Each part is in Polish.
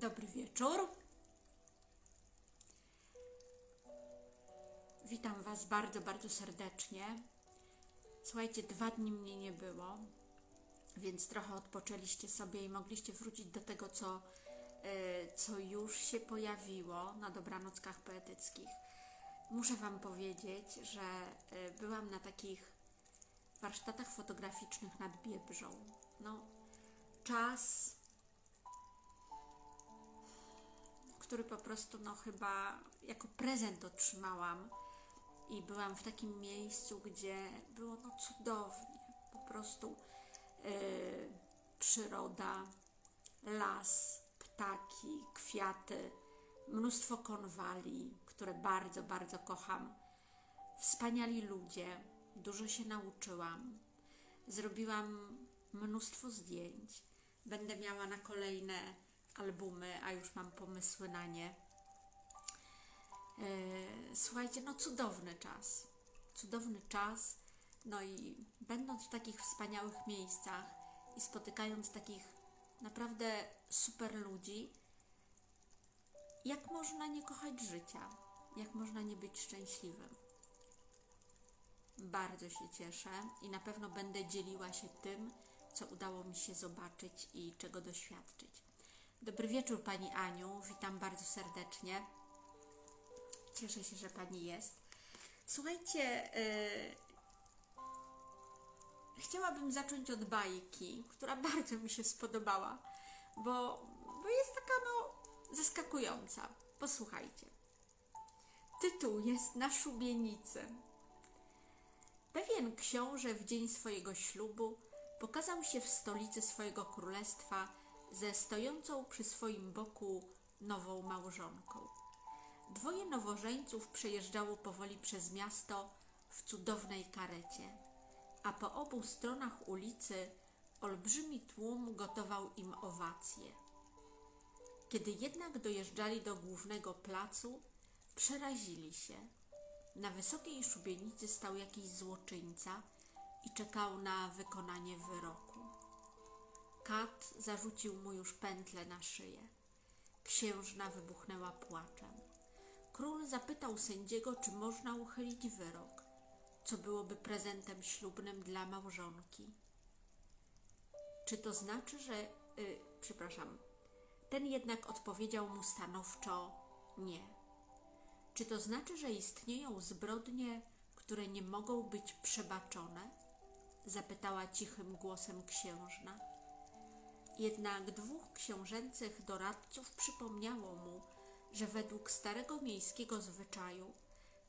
Dobry wieczór. Witam Was bardzo, bardzo serdecznie. Słuchajcie, dwa dni mnie nie było, więc trochę odpoczęliście sobie i mogliście wrócić do tego, co, e, co już się pojawiło na dobranockach poetyckich. Muszę Wam powiedzieć, że e, byłam na takich warsztatach fotograficznych nad Biebrzą. No, czas który po prostu no chyba jako prezent otrzymałam i byłam w takim miejscu, gdzie było no cudownie, po prostu yy, przyroda, las, ptaki, kwiaty, mnóstwo konwali, które bardzo, bardzo kocham. Wspaniali ludzie, dużo się nauczyłam. Zrobiłam mnóstwo zdjęć. Będę miała na kolejne albumy, a już mam pomysły na nie. E, Słuchajcie, no cudowny czas. Cudowny czas. No i będąc w takich wspaniałych miejscach i spotykając takich naprawdę super ludzi, jak można nie kochać życia? Jak można nie być szczęśliwym? Bardzo się cieszę i na pewno będę dzieliła się tym, co udało mi się zobaczyć i czego doświadczyć. Dobry wieczór Pani Aniu, witam bardzo serdecznie. Cieszę się, że Pani jest. Słuchajcie, yy, chciałabym zacząć od bajki, która bardzo mi się spodobała, bo, bo jest taka no zaskakująca. Posłuchajcie. Tytuł jest na szubienicy. Pewien książę w dzień swojego ślubu pokazał się w stolicy swojego królestwa ze stojącą przy swoim boku nową małżonką. Dwoje nowożeńców przejeżdżało powoli przez miasto w cudownej karecie, a po obu stronach ulicy olbrzymi tłum gotował im owacje. Kiedy jednak dojeżdżali do głównego placu, przerazili się. Na wysokiej szubienicy stał jakiś złoczyńca i czekał na wykonanie wyroku. Kat zarzucił mu już pętlę na szyję. Księżna wybuchnęła płaczem. Król zapytał sędziego, czy można uchylić wyrok, co byłoby prezentem ślubnym dla małżonki. Czy to znaczy, że. Y, przepraszam. Ten jednak odpowiedział mu stanowczo nie. Czy to znaczy, że istnieją zbrodnie, które nie mogą być przebaczone? Zapytała cichym głosem księżna. Jednak dwóch książęcych doradców przypomniało mu, że według starego miejskiego zwyczaju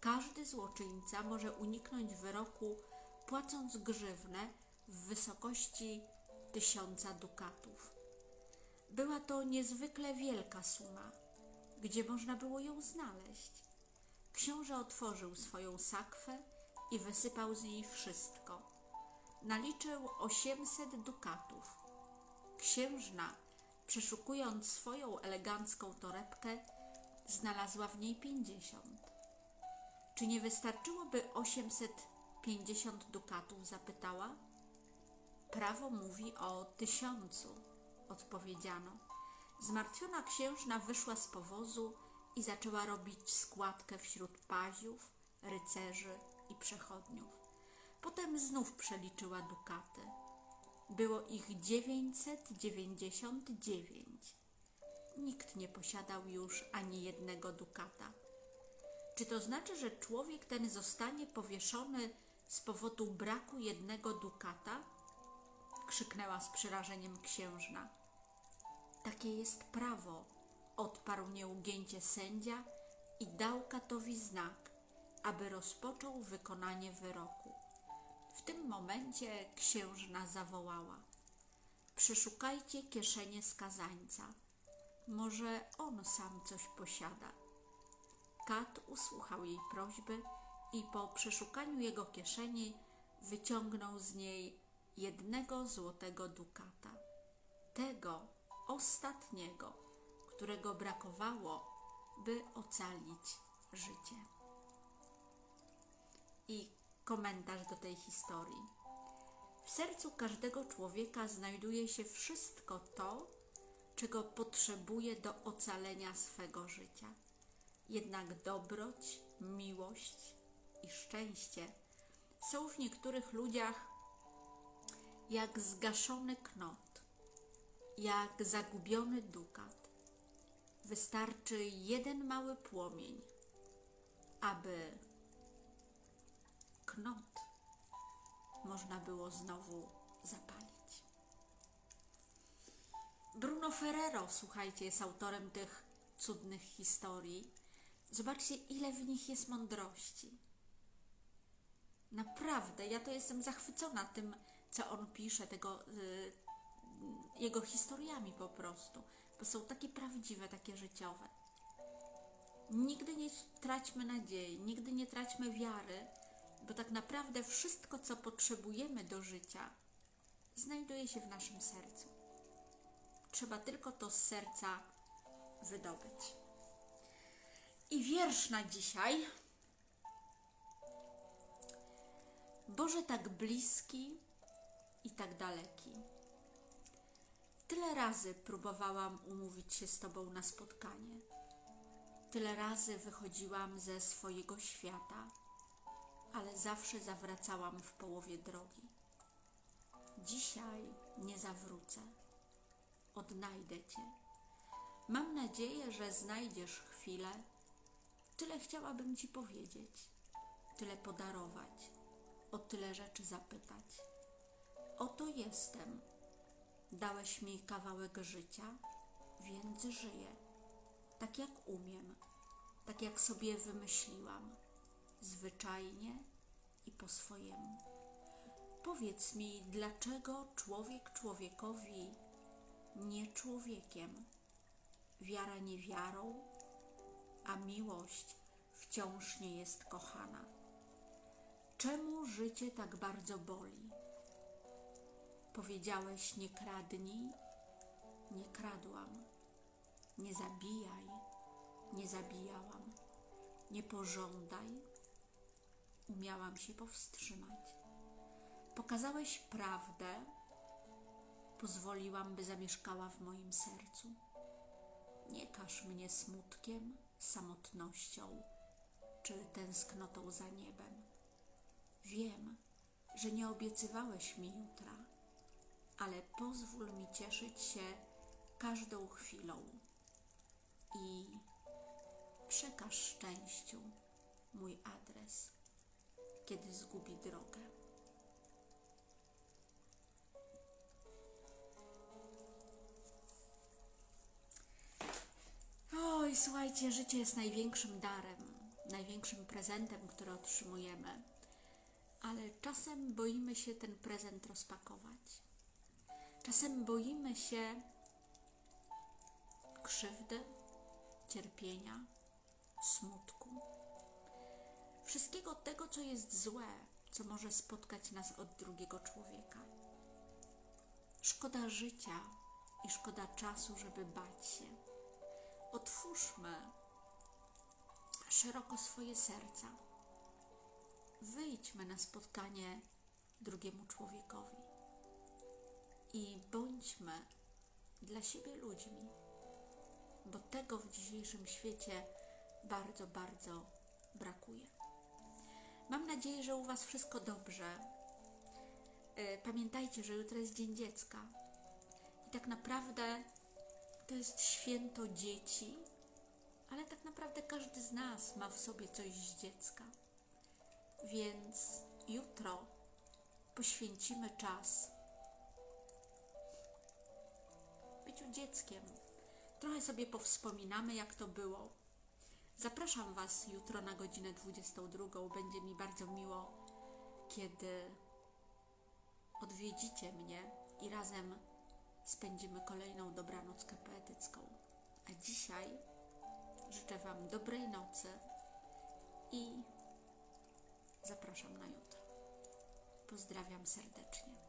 każdy złoczyńca może uniknąć wyroku płacąc grzywnę w wysokości tysiąca dukatów. Była to niezwykle wielka suma, gdzie można było ją znaleźć. Książę otworzył swoją sakwę i wysypał z niej wszystko. Naliczył osiemset dukatów Księżna, przeszukując swoją elegancką torebkę, znalazła w niej pięćdziesiąt. Czy nie wystarczyłoby osiemset pięćdziesiąt dukatów? zapytała. Prawo mówi o tysiącu, odpowiedziano. Zmartwiona księżna wyszła z powozu i zaczęła robić składkę wśród paziów, rycerzy i przechodniów. Potem znów przeliczyła dukaty. Było ich 999. Nikt nie posiadał już ani jednego dukata. Czy to znaczy, że człowiek ten zostanie powieszony z powodu braku jednego dukata? krzyknęła z przerażeniem księżna. Takie jest prawo, odparł nieugięcie sędzia i dał katowi znak, aby rozpoczął wykonanie wyroku. W tym momencie księżna zawołała: Przeszukajcie kieszenie skazańca. Może on sam coś posiada. Kat usłuchał jej prośby i po przeszukaniu jego kieszeni wyciągnął z niej jednego złotego dukata. Tego ostatniego, którego brakowało, by ocalić życie. I komentarz do tej historii. W sercu każdego człowieka znajduje się wszystko to, czego potrzebuje do ocalenia swego życia. Jednak dobroć, miłość i szczęście są w niektórych ludziach jak zgaszony knot, jak zagubiony dukat. Wystarczy jeden mały płomień, aby knot można było znowu zapalić. Bruno Ferrero, słuchajcie, jest autorem tych cudnych historii. Zobaczcie, ile w nich jest mądrości. Naprawdę, ja to jestem zachwycona tym, co on pisze, tego, y, jego historiami po prostu, bo są takie prawdziwe, takie życiowe. Nigdy nie traćmy nadziei, nigdy nie traćmy wiary, bo tak naprawdę wszystko, co potrzebujemy do życia, znajduje się w naszym sercu. Trzeba tylko to z serca wydobyć. I wiersz na dzisiaj. Boże tak bliski i tak daleki. Tyle razy próbowałam umówić się z Tobą na spotkanie. Tyle razy wychodziłam ze swojego świata, ale zawsze zawracałam w połowie drogi. Dzisiaj nie zawrócę. Odnajdę Cię. Mam nadzieję, że znajdziesz chwilę. Tyle chciałabym Ci powiedzieć, tyle podarować, o tyle rzeczy zapytać. Oto jestem. Dałeś mi kawałek życia, więc żyję. Tak jak umiem, tak jak sobie wymyśliłam, zwyczajnie i po swojemu. Powiedz mi, dlaczego człowiek człowiekowi nie człowiekiem, wiara nie wiarą, a miłość wciąż nie jest kochana? Czemu życie tak bardzo boli? Powiedziałeś nie kradnij, nie kradłam, nie zabijaj, nie zabijałam, nie pożądaj, umiałam się powstrzymać. Pokazałeś prawdę, pozwoliłam, by zamieszkała w moim sercu. Nie każ mnie smutkiem, samotnością czy tęsknotą za niebem. Wiem, że nie obiecywałeś mi jutra, ale pozwól mi cieszyć się każdą chwilą i przekaż szczęściu kiedy zgubi drogę. Oj, słuchajcie, życie jest największym darem, największym prezentem, który otrzymujemy, ale czasem boimy się ten prezent rozpakować. Czasem boimy się krzywdy, cierpienia, smutku, wszystkiego tego, co jest złe, co może spotkać nas od drugiego człowieka. Szkoda życia i szkoda czasu, żeby bać się. Otwórzmy szeroko swoje serca. Wyjdźmy na spotkanie drugiemu człowiekowi i bądźmy dla siebie ludźmi, bo tego w dzisiejszym świecie bardzo, bardzo brakuje. Mam nadzieję, że u Was wszystko dobrze. E, Pamiętajcie, że jutro jest Dzień Dziecka i tak naprawdę to jest święto dzieci, ale tak naprawdę każdy z nas ma w sobie coś z dziecka. Więc jutro poświęcimy czas byciu dzieckiem. Trochę sobie powspominamy, jak to było. Zapraszam Was jutro na godzinę 22. Będzie mi bardzo miło, kiedy odwiedzicie mnie i razem spędzimy kolejną dobranockę poetycką. A dzisiaj życzę Wam dobrej nocy i zapraszam na jutro. Pozdrawiam serdecznie.